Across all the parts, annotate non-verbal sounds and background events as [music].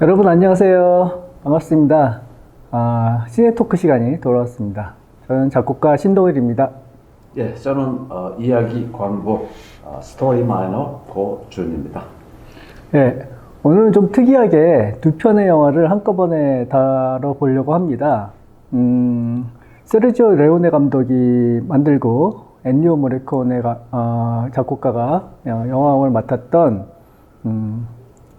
여러분 안녕하세요. 반갑습니다. 아, 시네토크 시간이 돌아왔습니다. 저는 작곡가 신동일입니다. 예, 저는 어, 이야기 광고 어, 스토리 마이너 고준입니다. 네, 오늘은 좀 특이하게 두 편의 영화를 한꺼번에 다뤄보려고 합니다. 음, 세르지오 레오네 감독이 만들고 엔리오 모레코네 가- 어, 작곡가가 어, 영화음을 맡았던 음,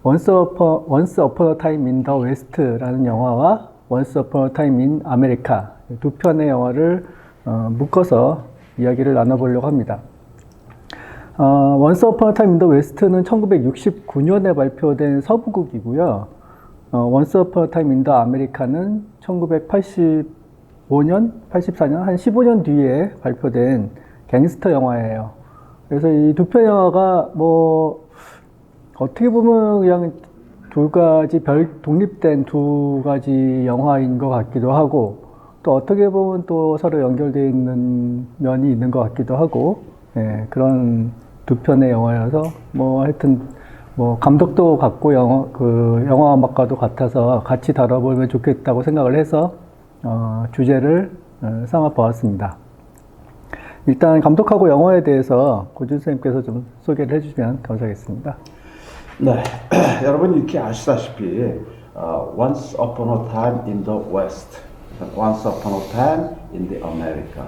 Once Upon, Once Upon a Time in the West라는 영화와 Once Upon a Time in America 두 편의 영화를 어, 묶어서 이야기를 나눠보려고 합니다. 어, 원스 어퍼 어 타임 인더 웨스트는 1969년에 발표된 서부극이고요. 어, 원스 어퍼 타임 인더 아메리카는 1985년, 84년, 한 15년 뒤에 발표된 갱스터 영화예요. 그래서 이 두 편 영화가 뭐 어떻게 보면 그냥 두 가지 별 독립된 두 가지 영화인 것 같기도 하고 또 어떻게 보면 또 서로 연결되어 있는 면이 있는 것 같기도 하고 예, 그런 두 편의 영화여서 뭐 하여튼 뭐 감독도 같고 영화 그 영화 음악가도 같아서 같이 다뤄보면 좋겠다고 생각을 해서 어, 주제를 어, 삼아 보았습니다. 일단 감독하고 영화에 대해서 고준 선생님께서 좀 소개를 해주시면 감사하겠습니다. 네, [clears throat] 여러분 이렇게 아시다시피 어, Once Upon a Time in the West, Once Upon a Time in the America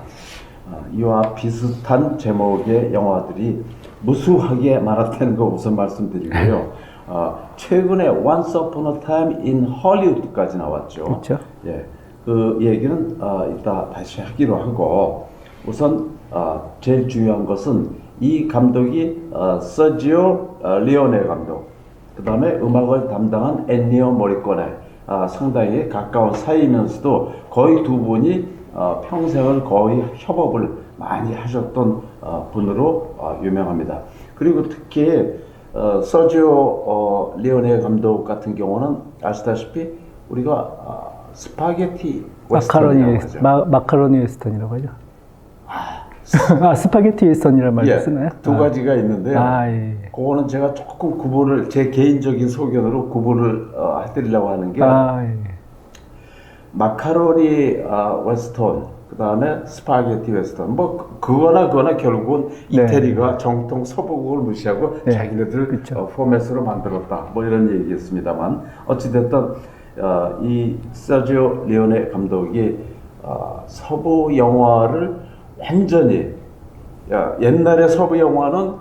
어, 이와 비슷한 제목의 영화들이 무수하게 많았다는 거 우선 말씀드리고요. [laughs] 어, 최근에 Once Upon a Time in Hollywood까지 나왔죠. 그렇죠. 예, 그 얘기는 어, 이따 다시 하기로 하고 우선 어, 제일 중요한 것은 이 감독이 어, 서지오 어, 리오네 감독, 그 다음에 음악을 담당한 엔니오 모리코네 아, 상당히 가까운 사이면서도 거의 두 분이 어, 평생을 거의 협업을 많이 하셨던 어, 분으로 어, 유명합니다. 그리고 특히 어, 서지오 어, 리오네 감독 같은 경우는 아시다시피 우리가 어, 스파게티 마카로니 웨스턴이라고 웨스턴, 하죠. 마, 마카로니 웨스턴이라고 하죠. 아, 스파게티 웨스턴이라는 말을 예, 쓰나요? 두 아. 가지가 있는데요. 아, 예. 그거는 제가 조금 구분을 제 개인적인 소견으로 구분을 어, 해드리려고 하는 게 아, 예. 마카로니 아, 웨스턴 그 다음에 스파게티 웨스턴 뭐 그- 그거나 그거나 결국은 네. 이태리가 정통 서부국을 무시하고 네, 자기네들 그쵸. 어, 포맷으로 만들었다 뭐 이런 얘기겠습니다만 어찌됐든 어, 이 서지오 리오네 감독이 어, 서부 영화를 완전히 야, 옛날의 서부 영화는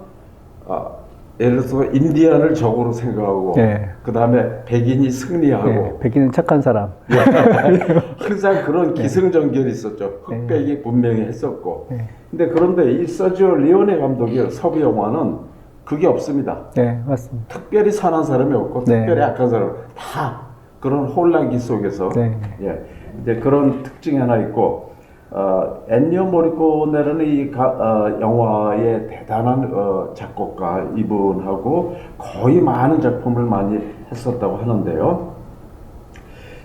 어, 예를 들어서 인디안을 적으로 생각하고 네. 그 다음에 백인이 승리하고 예, 백인은 착한 사람. [laughs] 항상 그런 기승전결이 있었죠. 흑백이 분명히 했었고. 네. 근데 그런데 이 서지오 리오네 감독의 서부 영화는 그게 없습니다. 네, 맞습니다. 특별히 선한 사람이 없고 네. 특별히 악한 사람 다 그런 혼란기 속에서 네. 예 이제 그런 특징이 하나 있고 어, 엔니오 모리코네라는 이 가, 어, 영화의 대단한 어, 작곡가 이분하고 거의 많은 작품을 많이 했었다고 하는데요.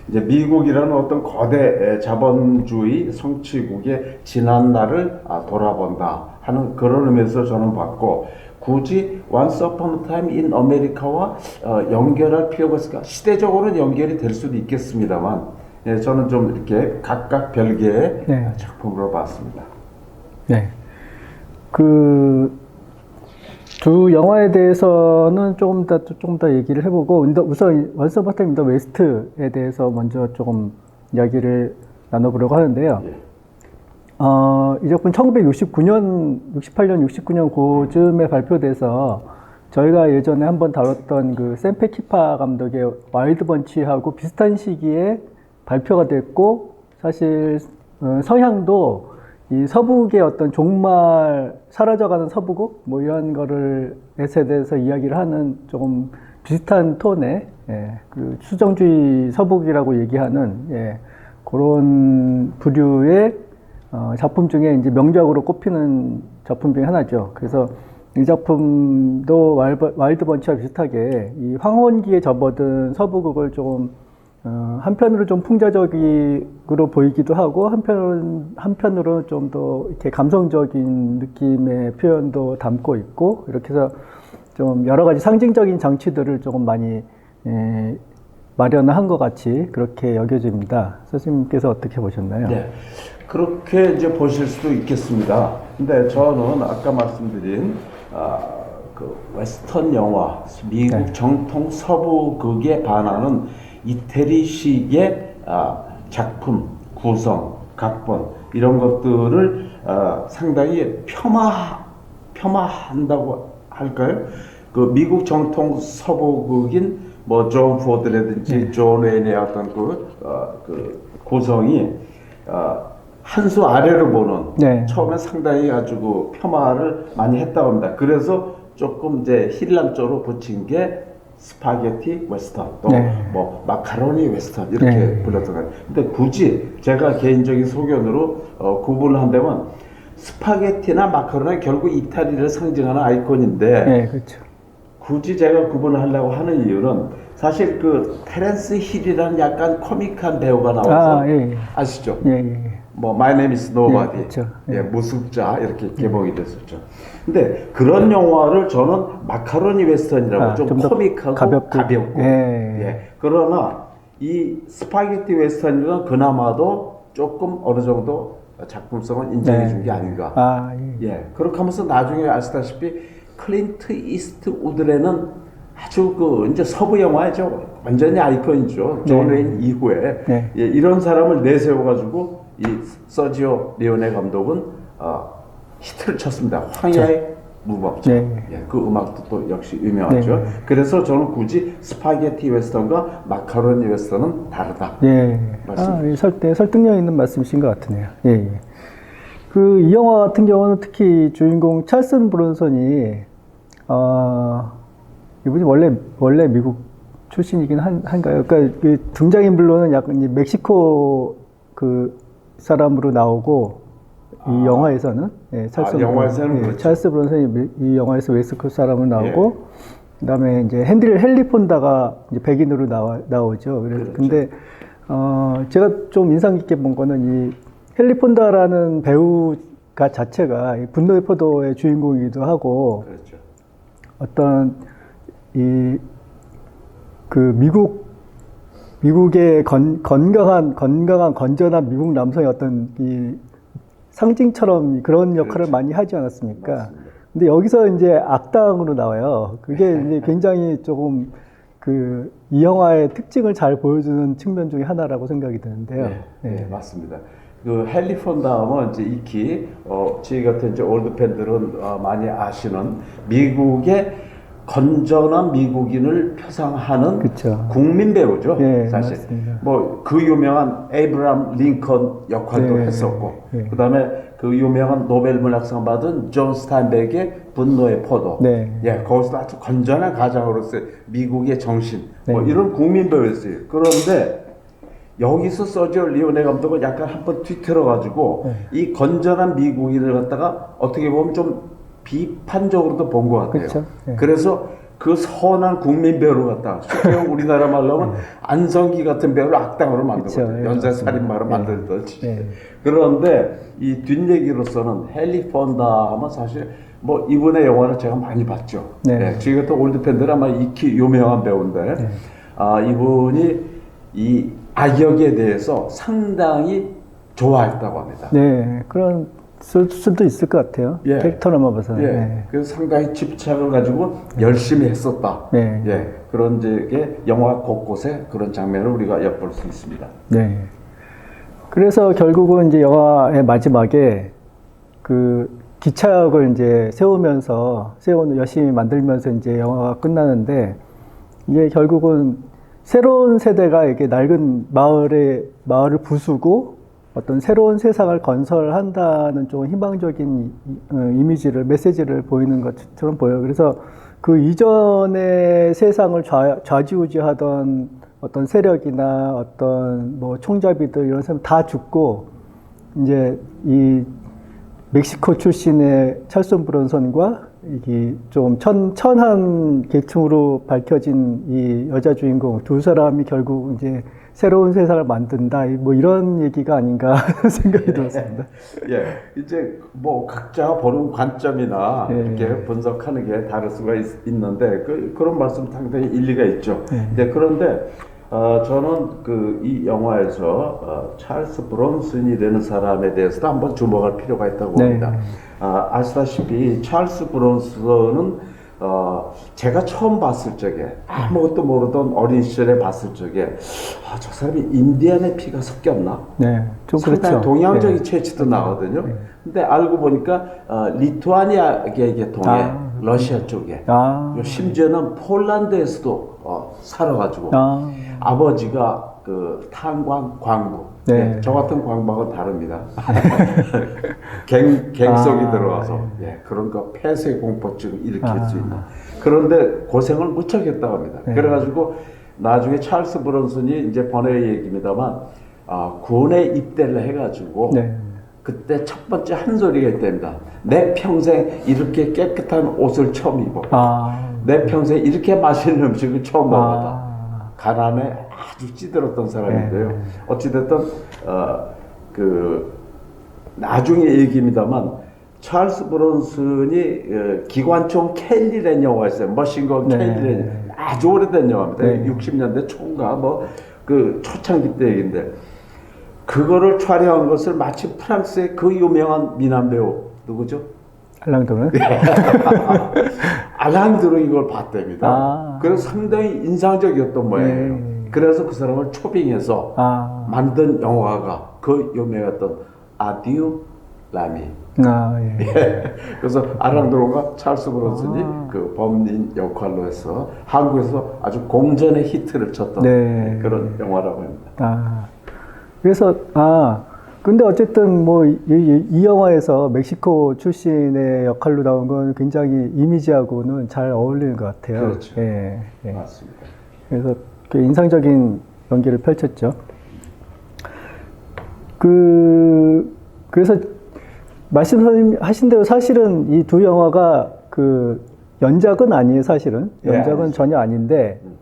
이제 미국이라는 어떤 거대 에, 자본주의 성취국의 지난 날을 아, 돌아본다 하는 그런 의미에서 저는 봤고 굳이 Once Upon a Time in America와 어, 연결할 필요가 있을까? 시대적으로는 연결이 될 수도 있겠습니다만 예, 저는 좀 이렇게 각각 별개의 네. 작품으로 봤습니다. 네. 그, 두 영화에 대해서는 조금 더, 조금 더 얘기를 해보고, 우선, 원서 버튼 인더 웨스트에 대해서 먼저 조금 이야기를 나눠보려고 하는데요. 예. 어, 이 작품 1969년, 68년, 69년 고쯤에 발표돼서 저희가 예전에 한번 다뤘던 그 샘페키파 감독의 와일드 번치하고 비슷한 시기에 발표가 됐고 사실 어, 서향도 이 서북의 어떤 종말 사라져가는 서부국 뭐 이런 거를 에서에 대해서 이야기를 하는 조금 비슷한 톤의 예, 그 수정주의 서북이라고 얘기하는 예, 그런 부류의 어, 작품 중에 이제 명작으로 꼽히는 작품 중에 하나죠. 그래서 이 작품도 와일드, 번치와 비슷하게 이 황혼기에 접어든 서부극을 조금 어, 한편으로 좀 풍자적으로 보이기도 하고 한편 한편으로 좀 더 이렇게 감성적인 느낌의 표현도 담고 있고 이렇게 해서 좀 여러 가지 상징적인 장치들을 조금 많이 예, 마련한 것 같이 그렇게 여겨집니다. 선생님께서 어떻게 보셨나요? 네. 그렇게 이제 보실 수도 있겠습니다. 근데 저는 아까 말씀드린 아, 그 웨스턴 영화, 미국 네. 정통 서부극에 반하는 이태리식의 아, 작품 구성, 각본 이런 것들을 아, 상당히 폄하 폄하한다고 할까요? 그 미국 정통 서부극인 뭐존 포드라든지 네. 존 웨인의 어떤 그, 어, 그 구성이 어, 한 수 아래로 보는 네. 처음에 상당히 아주 그 폄하를 많이 했다고 합니다. 그래서 조금 이제 힐남 쪽으로 붙인 게 스파게티 웨스턴 또 네. 뭐 마카로니 웨스턴 이렇게 네. 불렀던 거예요. 근데 굳이 제가 개인적인 소견으로 어, 구분을 한다면 스파게티나 마카로니 결국 이탈리를 상징하는 아이콘인데 네, 그렇죠. 굳이 제가 구분을 하려고 하는 이유는 사실 그 테렌스 힐이라는 약간 코믹한 배우가 나와서 아, 예, 예. 아시죠? 예, 예. 뭐 My Name Is Nobody, 예, 그렇죠. 예, 무습자 이렇게 개봉이 됐었죠. 근데 그런 영화를 저는 마카로니 웨스턴이라고 아, 좀 좀더 코믹하고 가볍고. 가볍고, 예. 예. 그러나 이 스파게티 웨스턴은 그나마도 조금 어느 정도 작품성은 인정해 준 게 아닌가. 아, 예. 예, 그렇게 하면서 나중에 아시다시피 클린트 이스트 우드레는 아주 그 이제 서부 영화죠. 완전히 아이콘이죠. 존 네. 웨인 이후에 네. 예, 이런 사람을 내세워 가지고 이 서지오 리오네 감독은 어, 히트를 쳤습니다. 황야의 무법자. 네. 예, 그 음악도 또 역시 유명하죠. 네. 그래서 저는 굳이 스파게티 웨스턴과 마카로니 웨스턴은 다르다. 예. 말씀. 아, 이 설득, 설득력 있는 말씀이신 것 같으네요. 예, 예. 그, 이 영화 같은 경우는 특히 주인공 찰슨 브론선이, 어, 이분이 원래, 원래 미국 출신이긴 한, 한가요? 그러니까 그 등장인물로는 약간 이 멕시코 그 사람으로 나오고, 이 아. 영화에서는, 예, 찰스 아, 영화에서는 예, 그렇죠. 찰스 브론선이 미- 이 영화에서 멕시코 사람으로 나오고, 예. 그다음에 이제 핸드리 헨리 폰다가 이제 백인으로 나와 나오죠. 그래서 그렇죠. 근데 어 제가 좀 인상 깊게 본 거는 이 헨리 폰다라는 배우가 자체가 이 분노의 포도의 주인공이기도 하고 그렇죠. 어떤 이 그 미국 미국의 건, 건강한 건강한 건전한 미국 남성의 어떤 이 상징처럼 그런 역할을 그렇죠. 많이 하지 않았습니까? 맞습니다. 근데 여기서 이제 악당으로 나와요. 그게 이제 굉장히 조금 그 이 영화의 특징을 잘 보여주는 측면 중에 하나라고 생각이 드는데요. 네, 네, 네. 맞습니다. 그 헨리 폰다음은 이제 익히 어, 저희 같은 이제 올드 팬들은 어, 많이 아시는 미국의 건전한 미국인을 표상하는 그쵸. 국민 배우죠. 예, 사실. 뭐 그 유명한 에이브람 링컨 역할도 네, 했었고 네. 그다음에 그 유명한 노벨 문학상 받은 존 스타인백의 분노의 포도. 네. 예, 거기서 아주 건전한 가장으로서 미국의 정신 뭐 네. 이런 국민 배우였어요. 그런데 여기서 서지오 리오네 감독은 약간 한번 뒤틀어 가지고 네. 이 건전한 미국인을 갖다가 어떻게 보면 좀 비판적으로도 본 것 같아요. 그쵸. 네. 그래서 그 선한 국민 배우를 갖다가 쉽게 [laughs] 우리나라 말로 하면 안성기 같은 배우를 악당으로 만들고 그쵸. 예, 연쇄 맞습니다. 살인마로 예. 만들듯이 네. 그런데 이 뒷얘기로서는 헨리 폰다 하면 사실 뭐 이분의 영화를 제가 많이 봤죠. 네. 예, 저희 같은 올드 팬들 아마 익히 유명한 배우인데 네. 아 이분이 이 악역에 대해서 상당히 좋아했다고 합니다. 네, 그런 쓸 수도 있을 것 같아요. 예. 캐릭터로만 봐서는. 예, 네. 그래서 상당히 집착을 가지고 열심히 했었다. 네. 예, 그런 게 영화 곳곳에 그런 장면을 우리가 엿볼 수 있습니다. 네. 그래서 결국은 이제 영화의 마지막에 그 기차역을 이제 세우면서 세우는 열심히 만들면서 이제 영화가 끝나는데 이게 결국은 새로운 세대가 이렇게 낡은 마을에 마을을 부수고 어떤 새로운 세상을 건설한다는 좀 희망적인 이- 어, 이미지를 메시지를 보이는 것처럼 보여요. 그래서 그 이전의 세상을 좌, 좌지우지하던 어떤 세력이나 어떤 뭐 총잡이들 이런 사람 다 죽고 이제 이 멕시코 출신의 찰슨 브론선과 이게 좀 천, 천한 계층으로 밝혀진 이 여자 주인공 두 사람이 결국 이제 새로운 세상을 만든다 뭐 이런 얘기가 아닌가 [laughs] 생각이 들었습니다. 예, 이제 뭐 각자 보는 관점이나 예. 이렇게 분석하는 게 다를 수가 있, 는데 그, 그런 말씀 상당히 일리가 있죠. 예. 네, 그런데 어, 저는 그 이 영화에서 어, 찰스 브론슨이라는 사람에 대해서도 한번 주목할 필요가 있다고 네. 봅니다. 아, 아시다시피 찰스 브론슨은 어, 제가 처음 봤을 적에 아무것도 모르던 어린 시절에 봤을 적에 아, 저 사람이 인디안의 피가 섞였나? 네, 좀 상당히 그렇죠. 동양적인 네. 체취도 나거든요. 근데 알고 보니까 어, 리투아니아계 계통의 아. 러시아 쪽에 아, 심지어는 폴란드에서도 어, 살아가지고 아, 아버지가 그 탄광 광부. 네. 예, 저 같은 광부하고 다릅니다. [laughs] 갱, 갱성이 아, 들어와서 예, 그런 거 폐쇄 공포증 일으킬 아. 수 있는. 그런데 고생을 무척 했다고 합니다. 네. 그래가지고 나중에 찰스 브론슨이 이제 번외 얘기입니다만 아, 군에 입대를 해가지고 네. 그때 첫 번째 한 소리가 있답니다. 내 평생 이렇게 깨끗한 옷을 처음 입어. 아, 내 평생 이렇게 맛있는 음식을 처음 먹었다. 아, 가난에 아주 찌들었던 사람인데요. 네. 어찌됐든 어, 그 나중에 얘기입니다만 찰스 브론슨이 어, 기관총 켈리라는 영화 있어요. 머신건 네. 켈리라는 아주 오래된 영화입니다. 네. 60년대 초인가 뭐 그 초창기 때 얘기인데 그거를 촬영한 것을 마치 프랑스의 그 유명한 미남 배우 누구죠? 네. [laughs] 알랑드로 이걸 봤답니다. 아. 그래서 상당히 인상적이었던 모양이에요. 네. 그래서 그 사람을 초빙해서 아, 만든 영화가 그 유명했던 아디오 라미. 아, 예. [laughs] 그래서 알랑드로가 찰스 브론슨이 아. 그 범인 역할로 해서 한국에서 아주 공전의 히트를 쳤던 네. 그런 영화라고 합니다. 아, 그래서, 아, 근데 어쨌든 뭐, 이, 이, 이 영화에서 멕시코 출신의 역할로 나온 건 굉장히 이미지하고는 잘 어울리는 것 같아요. 그렇죠. 예, 예. 맞습니다. 그래서 꽤 인상적인 연기를 펼쳤죠. 그, 그래서 말씀 하신 대로 사실은 이 두 영화가 그 연작은 아니에요, 사실은. 예, 연작은 아니죠. 전혀 아닌데, 음.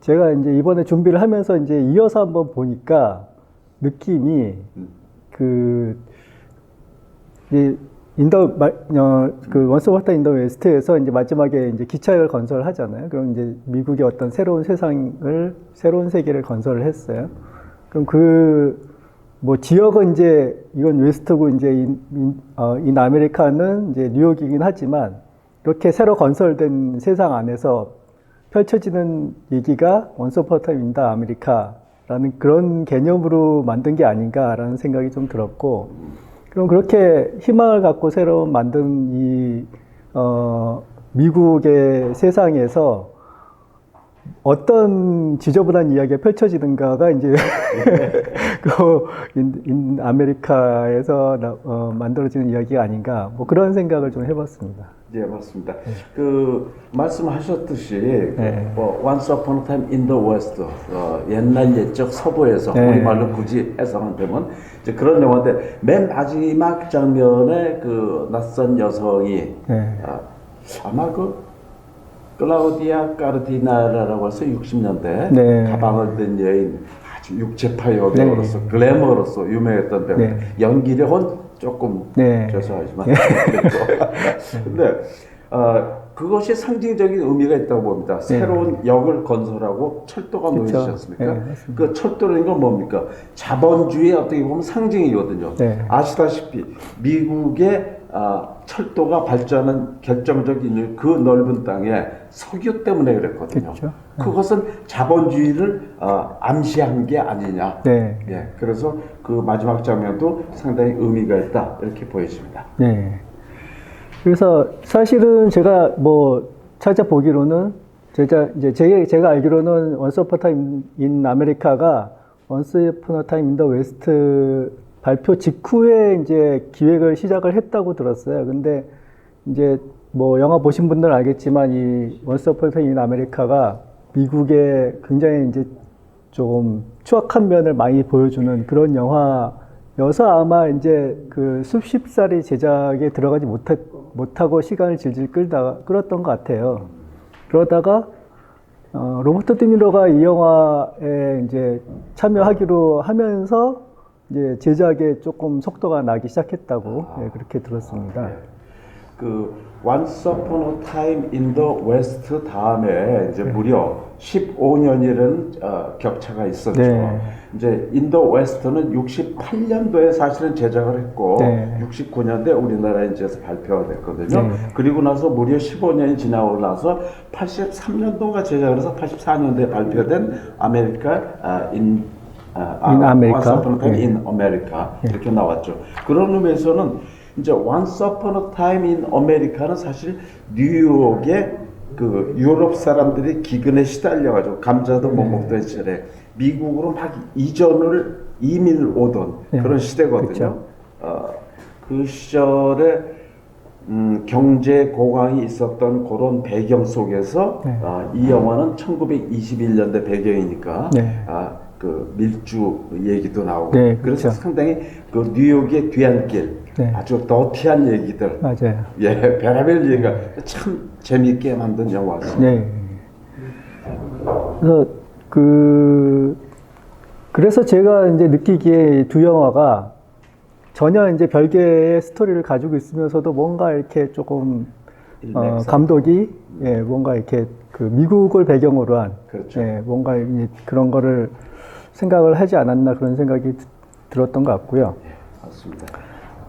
제가 이제 이번에 준비를 하면서 이제 이어서 한번 보니까 느낌이 음. 그, 이 인더, 마- 어, 그 원스 버터 인더 웨스트에서 이제 마지막에 이제 기차를 건설하잖아요. 그럼 이제 미국의 어떤 새로운 세상을, 새로운 세계를 건설을 했어요. 그럼 그, 뭐 지역은 이제 이건 웨스트고 이제 인, 인, 어, 인 아메리카는 이제 뉴욕이긴 하지만 이렇게 새로 건설된 세상 안에서 펼쳐지는 얘기가 원서 퍼터 인더 아메리카라는 그런 개념으로 만든 게 아닌가라는 생각이 좀 들었고 그럼 그렇게 희망을 갖고 새로 만든 이 어, 미국의 세상에서 어떤 지저분한 이야기가 펼쳐지는가가 이제 [laughs] 그 인, 인 아메리카에서 나- 어, 만들어지는 이야기가 아닌가 뭐 그런 생각을 좀 해봤습니다. 예, 맞습니다. 그 말씀하셨듯이 네. 그, 뭐 Once Upon a Time in the West 어, 옛날 옛적 서부에서 네. 우리말로 굳이 해석하면 이제 그런 영화인데 맨 마지막 장면에 그 낯선 여성이 네. 아, 아마 그 클라우디아 까르디나라라고 해서 60년대 네. 가방을 든 여인 아주 육체파 여배우로서 글래머로서 유명했던 배우 네. 연기력은 조금 네. 죄송하지만 [laughs] 근데 어, 그것이 상징적인 의미가 있다고 봅니다. 새로운 역을 건설하고 철도가 네. 그쵸. 놓이지 않습니까? 네. 그 철도라는 건 뭡니까? 자본주의의 어떻게 보면 상징이거든요. 네. 아시다시피 미국의 아, 철도가 발전하는 결정적인 이유, 그 넓은 땅에 석유 때문에 그랬거든요. 그쵸. 그것은 자본주의를 어, 암시한 게 아니냐. 네. 예, 그래서 그 마지막 장면도 상당히 의미가 있다 이렇게 보여집니다. 네. 그래서 사실은 제가 뭐 찾아보기로는 제가 이제 제, 제가 알기로는 원스 타임 인 아메리카가 원스 어퍼 타임 인 더 웨스트 발표 직후에 이제 기획을 시작을 했다고 들었어요. 근데 이제 뭐 영화 보신 분들은 알겠지만 이 원스 어퍼 인 아메리카가 미국의 굉장히 이제 조금 추악한 면을 많이 보여주는 그런 영화여서 아마 이제 그 수십 살이 제작에 들어가지 못했, 못하고 시간을 질질 끌다가 끌었던 것 같아요. 그러다가 어, 로버트 드미러가 이 영화에 이제 참여하기로 하면서 이제 제작에 조금 속도가 나기 시작했다고 예, 그렇게 들었습니다. 네. 그 Once Upon a Time in the West 다음에 이제 무려 15년이라는 어, 격차가 있었죠. 네. 이제 인도 웨스트는 68년도에 사실은 제작을 했고 네. 69년도에 우리나라 이제서 발표가 됐거든요. 네. 그리고 나서 무려 15년이 지나고 나서 83년도가 제작을 해서 84년도에 발표된 아메리카 아, 인 아, Time 네. in America 이렇게 나왔죠. 그런 의미에서는 이제 Once Upon a Time in America는 사실 뉴욕의 그 유럽 사람들이 기근에 시달려가지고 감자도 못 먹던 시절에 미국으로 막 이전을 이민을 오던 네. 그런 시대거든요. 그쵸. 어, 그 시절에 음, 경제 고강이 있었던 그런 배경 속에서 네. 아, 이 영화는 1921년대 배경이니까 네. 아, 그 밀주 얘기도 나오고 네, 그래서 그렇죠. 상당히 그 뉴욕의 뒤안길 네. 아주 더티한 얘기들 맞아요. 예 별의별 얘기가 참 재미있게 만든 영화죠. 네. 그래서 그 그래서 제가 이제 느끼기에 이두 영화가 전혀 이제 별개의 스토리를 가지고 있으면서도 뭔가 이렇게 조금 어. 감독이 예, 뭔가 이렇게 그 미국을 배경으로 한 그렇죠. 예, 뭔가 이- 그런 거를 생각을 하지 않았나 그런 생각이 드- 들었던 것 같고요. 맞습니다.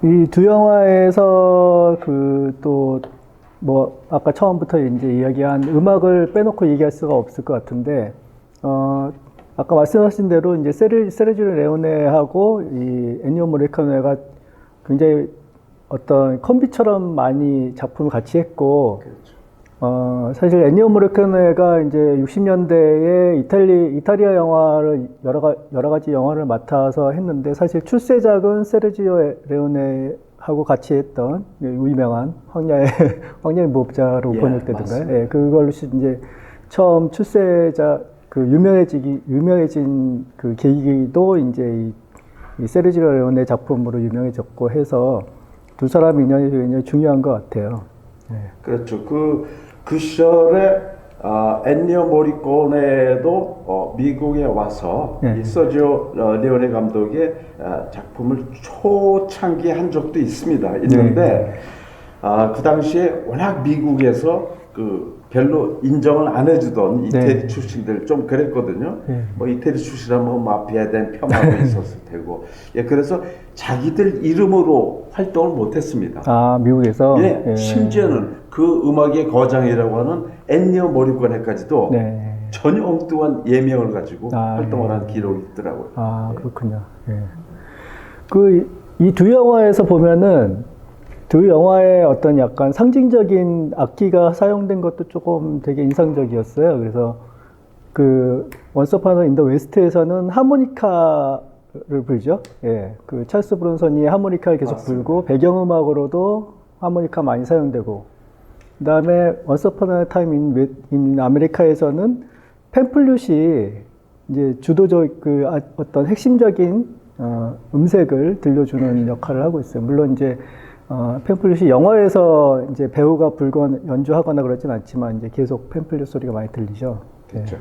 이 두 영화에서 그 또 뭐 아까 처음부터 이제 이야기한 음악을 빼놓고 얘기할 수가 없을 것 같은데 어 아까 말씀하신 대로 이제 세르 세르지오 레오네하고 이 애니오 모리카네가 굉장히 어떤 컴비처럼 많이 작품을 같이 했고 그렇죠. 어, 사실 애니오 모리카네가 이제 60년대에 이탈리, 이탈리아 영화를 여러, 가, 여러 가지 영화를 맡아서 했는데 사실 출세작은 세르지오 레오네하고 같이 했던 그 유명한 황야의 [laughs] 황야의 무법자로 예, 번역되던가요? 예, 그걸로 시- 이제 처음 출세작 그 유명해지기 유명해진 그 계기도 이제 이, 이 세르지오 레오네 작품으로 유명해졌고 해서 두 사람 인연이 굉장히 중요한 것 같아요. 예. 그렇죠. 그, 그 시절에 아, 엔니오 모리코네도 어, 미국에 와서 네. 이 서지오 어, 레오네 감독의 아, 작품을 초창기 한 적도 있습니다. 있는데 아, 그 당시에 워낙 미국에서 그 별로 인정을 안 해주던 이태리 네. 출신들 좀 그랬거든요. 네. 뭐 이태리 출신이라면 뭐 마피아에 대한 폄하도 있었을 테고. 예, 그래서 자기들 이름으로 활동을 못했습니다. 아 미국에서 예, 예. 심지어는 그 음악의 거장이라고 하는 엔니오 모리코네까지도 네. 전혀 엉뚱한 예명을 가지고 아, 활동을 예. 한 기록이 있더라고요. 아 그렇군요. 예. 그이 두 영화에서 보면은 두 영화의 어떤 약간 상징적인 악기가 사용된 것도 조금 되게 인상적이었어요. 그래서 그 원서파너 인더 웨스트에서는 하모니카를 불죠. 예. 그 찰스 브론선이 하모니카를 계속 맞습니다. 불고 배경음악으로도 하모니카 많이 사용되고 그다음에 원서파너 타임 인, 인 아메리카에서는 팸플룻이 이제 주도적 그 아- 어떤 핵심적인 어, 음색을 들려주는 역할을 하고 있어요. 물론 이제 어, 팸플룻이 영화에서 이제 배우가 불건 연주하거나 그러진 않지만 이제 계속 팸플룻 소리가 많이 들리죠. 네. 그렇죠.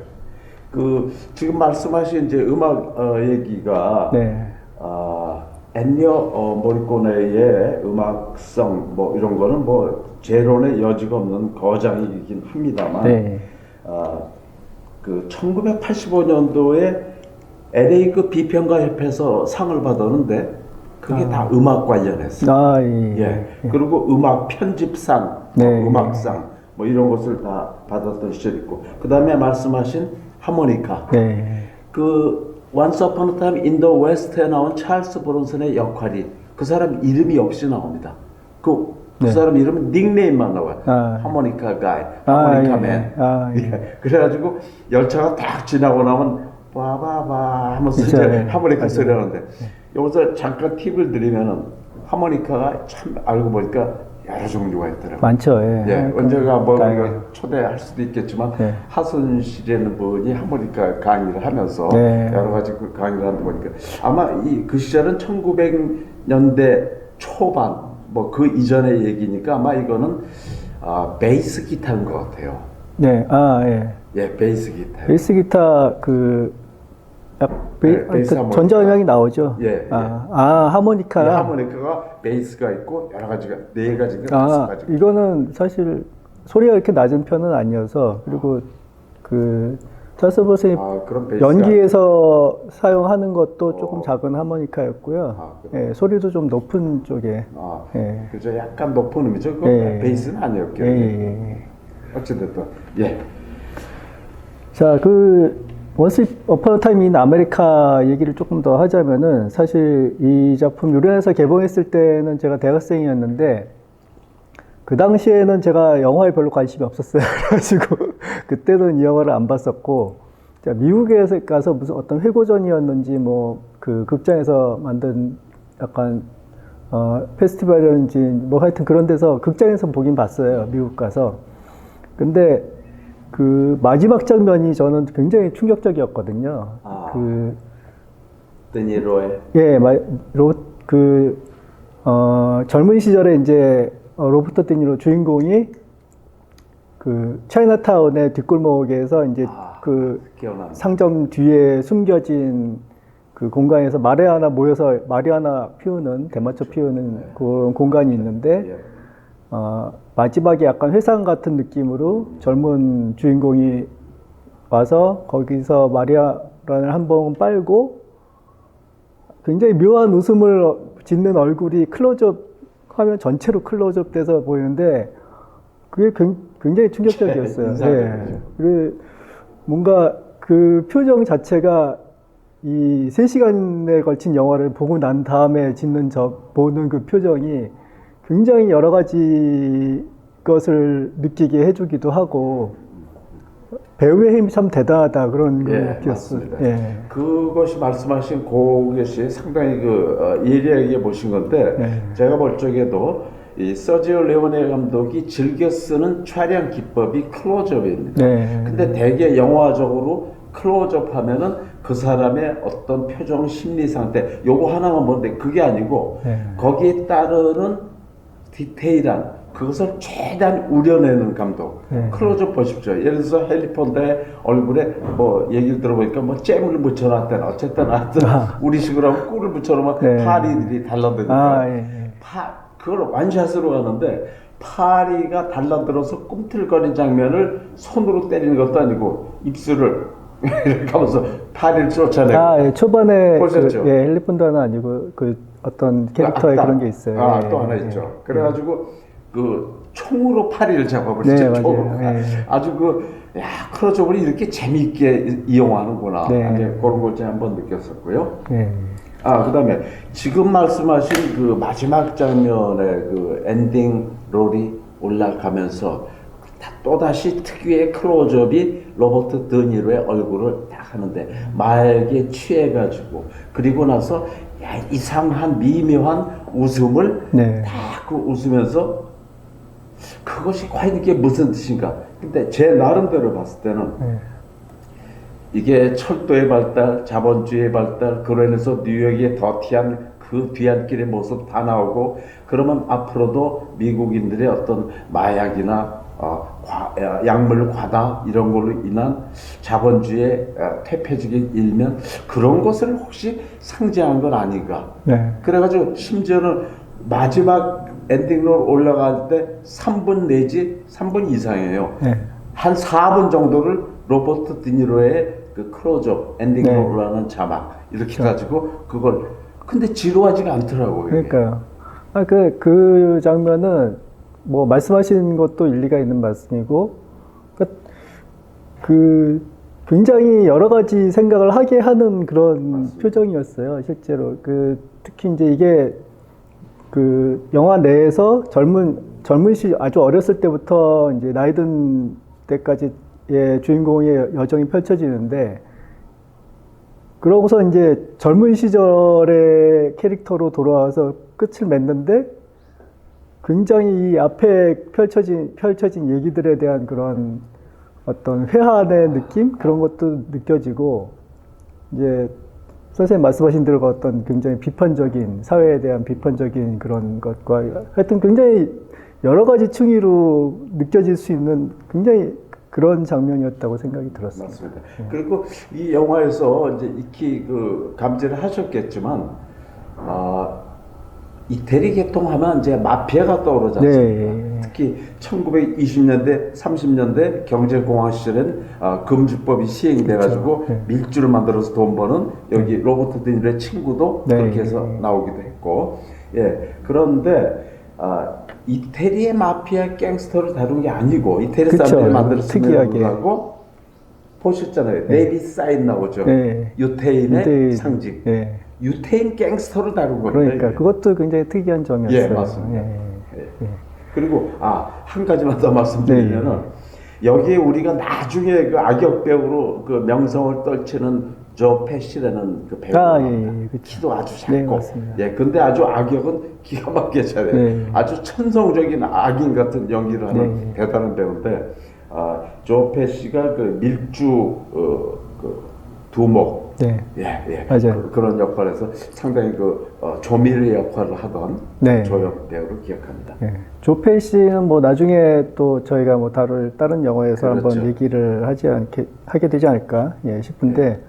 그 지금 말씀하신 이제 음악 어, 얘기가 네. 아, 엔니오 어, 모리코네의 음악성 뭐 이런 거는 뭐 제론의 여지가 없는 거장이긴 합니다만 네. 아, 그 1985년도에 LA 그 비평가 협회에서 상을 받았는데 그게 다 음악 관련했어요. 아, 예. 예. 그리고 음악 편집상, 네. 뭐 음악상 뭐 이런 것을 다 받았던 시절이 있고 그다음에 말씀하신 하모니카. 네. 그 Once Upon a Time in the West에 나온 찰스 브론슨의 역할이 그 사람 이름이 없이 나옵니다. 그, 그 네. 사람 이름은 닉네임만 나와요. 아. 하모니카 가이, 아, 하모니카 예. 맨. 아, [laughs] 예. 예. 그래가지고 열차가 딱 지나고 나면 와바바 하면서 이제 예. 하모니카. 소리 하는데 여기서 잠깐 팁을 드리면은 하모니카가 참 알고 보니까 여러 종류가 있더라고요. 많죠. 예. 예, 언제가 뭐 다행이에요. 우리가 초대할 수도 있겠지만 네. 하순 씨라는 분이 하모니카 강의를 하면서 네. 여러 가지 그 강의를 하다 보니까 아마 이 그 시절은 1900년대 초반 뭐 그 이전의 얘기니까 아마 이거는 아, 베이스 기타인 것 같아요. 네. 아, 예. 예, 베이스 기타. 베이스 기타 그 아, 베, 네, 베이스 그. 전자음향이 나오죠. 예, 아, 아, 하모니카. 이 하모니카가 베이스가 있고 여러 가지가 네 가지가 다섯 아, 가지가 이거는 사실 소리가 이렇게 낮은 편은 아니어서 그리고 그 찰스 버슨이 아, 연기에서 사용하는 것도 조금 어. 작은 하모니카였고요. 아? 예, 소리도 좀 높은 쪽에. 아, 예. 그죠 약간 높은 음이죠. 그 예. 베이스는 예, 아니었겠네요. 예, 예. 어찌됐든 예. 자, 그 원스 어퍼 타임 인 아메리카 얘기를 조금 더 하자면은 사실 이 작품 유엔에서 개봉했을 때는 제가 대학생이었는데 그 당시에는 제가 영화에 별로 관심이 없었어요. [laughs] 그래가지고 그때는 이 영화를 안 봤었고 자, 미국에 가서 무슨 어떤 회고전이었는지 뭐 그 극장에서 만든 약간 어, 페스티벌이었는지 뭐 하여튼 그런 데서 극장에서 보긴 봤어요. 미국 가서. 근데 그 마지막 장면이 저는 굉장히 충격적이었거든요. 아. 그 드니로의 예, 마, 로, 그, 어, 젊은 시절에 이제, 어, 로버트 드니로 주인공이 그, 차이나타운의 뒷골목에서 이제 아. 그 기억납니다. 상점 뒤에 숨겨진 그 공간에서 마리아나 모여서 마리아나 피우는, 대마초 피우는 그런 공간이 있는데, 예. 어, 마지막에 약간 회상 같은 느낌으로 젊은 주인공이 와서 거기서 마리아란을 한 번 빨고 굉장히 묘한 웃음을 짓는 얼굴이 클로즈업 화면 전체로 클로즈업 돼서 보이는데 그게 굉- 굉장히 충격적이었어요. 인상적이죠. 그리고 뭔가 그 표정 자체가 이 3시간에 걸친 영화를 보고 난 다음에 짓는 저 보는 그 표정이 굉장히 여러 가지 것을 느끼게 해주기도 하고 배우의 힘이 참 대단하다 그런 걸 예, 느꼈어요. 예. 그것이 말씀하신 그것이 상당히 그 어, 예리하게 보신 건데 네. 제가 볼 적에도 이 서지오 레오네 감독이 즐겨 쓰는 촬영 기법이 클로즈업입니다. 네. 근데 대개 영화적으로 클로즈업 하면은 그 사람의 어떤 표정 심리 상태 요거 하나만 보는데 그게 아니고 네. 거기에 따르는 디테일한 그것을 최대한 우려내는 감독. 네. 클로즈업 보십시오. 예를 들어서 헬리폰더의 얼굴에 뭐 얘기를 들어보니까 뭐 잼을 묻혀놨다는 어쨌든 하여튼 아. 우리식으로 하면 꿀을 묻혀놓으면 네. 파리들이 달라드니까 아, 예, 예. 파 그걸 완샷으로 가는데 파리가 달라들어서 꿈틀거리는 장면을 손으로 때리는 것도 아니고 입술을 이렇게 하면서 파리를 쫓아내고 아, 예. 초반에 보셨죠? 그, 예, 헬리폰드는 아니고 그 어떤 캐릭터에 아, 그런 게 있어요. 아, 예, 또 하나 예. 있죠. 그래가지고 그 총으로 파리를 잡아버리죠. 네, 맞아요. 총으로. 예. 아주 그, 야, 크로즈업을 이렇게 재미있게 이용하는구나. 네. 아니, 그런 걸 제가 한번 느꼈었고요. 예. 아, 그 다음에 지금 말씀하신 그 마지막 장면의 그 엔딩 롤이 올라가면서 다- 또다시 특유의 클로즈업이 로버트 드니로의 얼굴을 딱 하는데 말에 취해가지고 그리고 나서 야, 이상한 미묘한 웃음을 네. 딱그 웃으면서 그것이 과연 이게 무슨 뜻인가 근데 제 나름대로 봤을 때는 예. 이게 철도의 발달, 자본주의의 발달, 그로 인해서 뉴욕의 더티한 그 뒤안길의 모습 다 나오고 그러면 앞으로도 미국인들의 어떤 마약이나 어, 과- 어, 약물 과다 이런 걸로 인한 자본주의의 어, 퇴폐적인 일면 그런 것을 혹시 상징한 건 아닌가? 네. 그래가지고 심지어는 마지막 엔딩으로 올라갈 때 3분 내지 3분 이상이에요. 네. 한 4분 정도를 로버트 디니로의 그 클로즈업 엔딩으로 네. 올라가는 자막 이렇게 가지고 그걸 근데 지루하지가 않더라고요. 그러니까요. 아, 그, 그 장면은 뭐 말씀하신 것도 일리가 있는 말씀이고, 그, 그 굉장히 여러 가지 생각을 하게 하는 그런 표정이었어요, 실제로. 그, 특히 이제 이게 그 영화 내에서 젊은, 젊은 시, 아주 어렸을 때부터 이제 나이 든 때까지의 주인공의 여정이 펼쳐지는데, 그러고서 이제 젊은 시절의 캐릭터로 돌아와서 끝을 맺는데 굉장히 이 앞에 펼쳐진 펼쳐진 얘기들에 대한 그런 어떤 회한의 느낌 그런 것도 느껴지고 이제 선생님 말씀하신 대로 어떤 굉장히 비판적인 사회에 대한 비판적인 그런 것과 하여튼 굉장히 여러 가지 층위로 느껴질 수 있는 굉장히 그런 장면이었다고 생각이 들었습니다. 맞습니다. 그리고 이 영화에서 이제 익히 그 감지를 하셨겠지만, 아, 이태리 개통 하면 이제 마피아가 떠오르지 않습니까? 네. 특히 1920년대, 30년대 경제공황 시절엔 아, 금주법이 시행돼가지고 그렇죠. 네. 밀주를 만들어서 돈 버는 여기 로버트 드니의 친구도 네. 그렇게 해서 나오기도 했고, 예 그런데 아, 이태리의 마피아 갱스터를 다룬 게 아니고 이태리. 사람들이 만들었음에도. 불구하고 보셨잖아요. 네비 사인 나오죠. 네. 유태인의 유대인, 상징. 예. 유태인 갱스터를 겁니다. 그러니까. 그것도 굉장히 특이한 점이었어요. 예, 맞습니다. 예. 예. 그리고 아 한 가지만 더 말씀드리면은 네. 여기에 우리가 나중에 그 악역 배우로 그 명성을 떨치는 저 패시라는 그 배우가 아, 예. 예. 키도 아주 네, 작고 맞습니다. 예 근데 아주 악역은 기가 막히게 잘해요. 네. 아주 천성적인 악인 같은 연기를 하는 네. 대단한 배우인데 아, 조 패시가 그 밀주 어, 그 두목 네. 예, 예. 맞아요. 그, 런 역할에서 상당히 그 어, 조미의 역할을 하던 네. 조연 배우를 기억합니다. 예. 조페 씨는 뭐 나중에 또 저희가 뭐 다룰 다른 영화에서 그렇죠. 한번 얘기를 하지 않게 하게 되지 않을까 예, 싶은데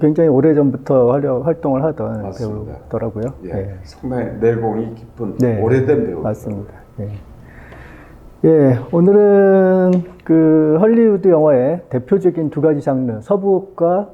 굉장히 오래 전부터 활- 활동을 하던 맞습니다. 배우더라고요. 예, 예. 상당히 내공이 깊은 네. 오래된 배우. 맞습니다. 예. 예, 오늘은 그 헐리우드 영화의 대표적인 두 가지 장르, 서부극과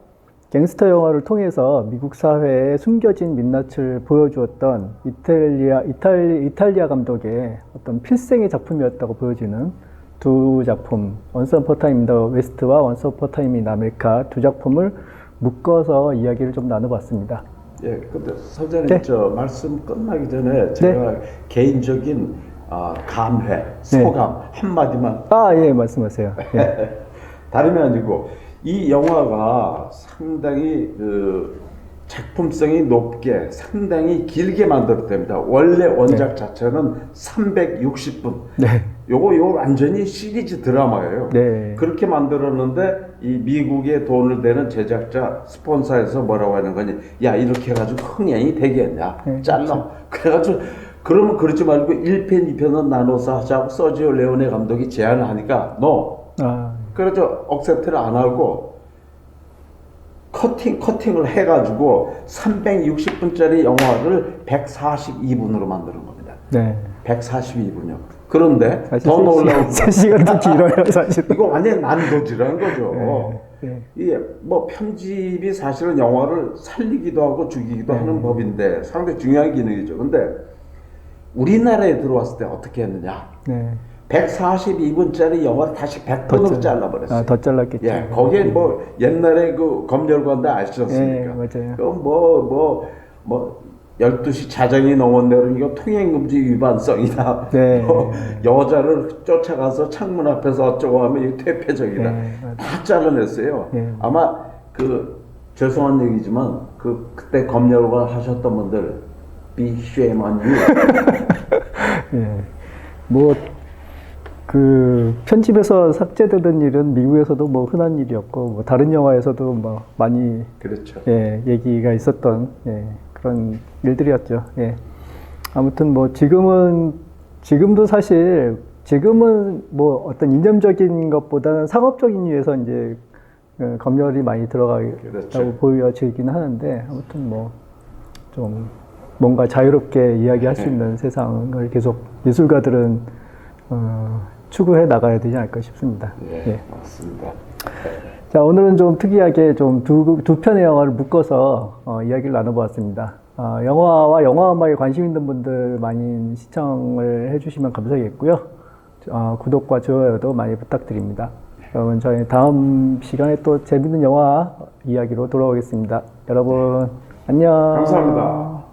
갱스터 영화를 통해서 미국 사회의 숨겨진 민낯을 보여주었던 이탈리아, 이탈리, 이탈리아 감독의 어떤 필생의 작품이었다고 보여지는 두 작품, 원서 퍼 타임 인 더 웨스트와 원서 퍼 타임 인 아메리카 두 작품을 묶어서 이야기를 좀 나눠봤습니다. 예, 근데 선생님 네. 저 말씀 끝나기 전에 제가 개인적인 아, 감회, 소감 한 마디만 아, 예, 말씀하세요. 예. [laughs] 다름이 아니고 이 영화가 상당히 그 작품성이 높게 상당히 길게 만들었답니다. 원래 원작 자체는 360분. 네. 요거 요 완전히 시리즈 드라마예요. 네. 그렇게 만들었는데 이 미국의 돈을 대는 제작자 스폰서에서 뭐라고 하는 거니? 야 이렇게 해가지고 흥행이 되겠냐? 네, 잘라. [laughs] 그래가지고 그러면 그러지 말고 1편, 2편은 나눠서 하자고 서지오 레오네 감독이 제안을 하니까 너 아, 그래서 억셉트를 안 하고 커팅 커팅을 해가지고 360분짜리 영화를 142분으로 만드는 겁니다. 네. 142분요. 그런데 사실 더세 놀라운 시간- 세 시간도 길어요, [laughs] 사실. 이거 완전 난도질한 거죠. 네, 네. 이게 뭐 편집이 사실은 영화를 살리기도 하고 죽이기도 네. 하는 법인데 상당히 중요한 기능이죠. 근데 우리나라에 들어왔을 때 어떻게 했느냐? 네. 142분짜리 영화를 다시 100분으로 잘- 잘라버렸어요. 아, 더 잘랐겠죠. 예, 거기에 뭐 옛날에 그 검열관도 아시지 않습니까? 예, 맞아요. 그뭐 뭐뭐 12시 자정이 넘었네로 이거 통행금지 위반성이다. 네. [laughs] 뭐 여자를 쫓아가서 창문 앞에서 어쩌고 하면 이거 퇴폐적이다. 네. 다 잘라냈어요. 네. 아마 그 죄송한 얘기지만 그 그때 검열관 하셨던 분들 be shame on you. 예. 뭐, 그, 편집에서 삭제되던 일은 미국에서도 뭐 흔한 일이었고, 뭐 다른 영화에서도 뭐 많이, 그렇죠. 예, 얘기가 있었던, 예, 그런 일들이었죠. 예. 아무튼 뭐 지금은, 지금도 사실, 지금은 뭐 어떤 이념적인 것보다는 상업적인 이유에서 이제 어, 검열이 많이 들어가다고 그렇죠. 보여지긴 하는데, 아무튼 뭐, 좀 뭔가 자유롭게 이야기할 수 네. 있는 세상을 계속 예술가들은 어, 추구해 나가야 되지 않을까 싶습니다. 예, 예. 맞습니다. 자 오늘은 좀 특이하게 좀 두 두 편의 영화를 묶어서 어, 이야기를 나눠보았습니다. 어, 영화와 영화 음악에 관심 있는 분들 많이 시청을 해주시면 감사하겠고요. 어, 구독과 좋아요도 많이 부탁드립니다. 여러분 저희 다음 시간에 또 재밌는 영화 이야기로 돌아오겠습니다. 여러분 안녕. 감사합니다.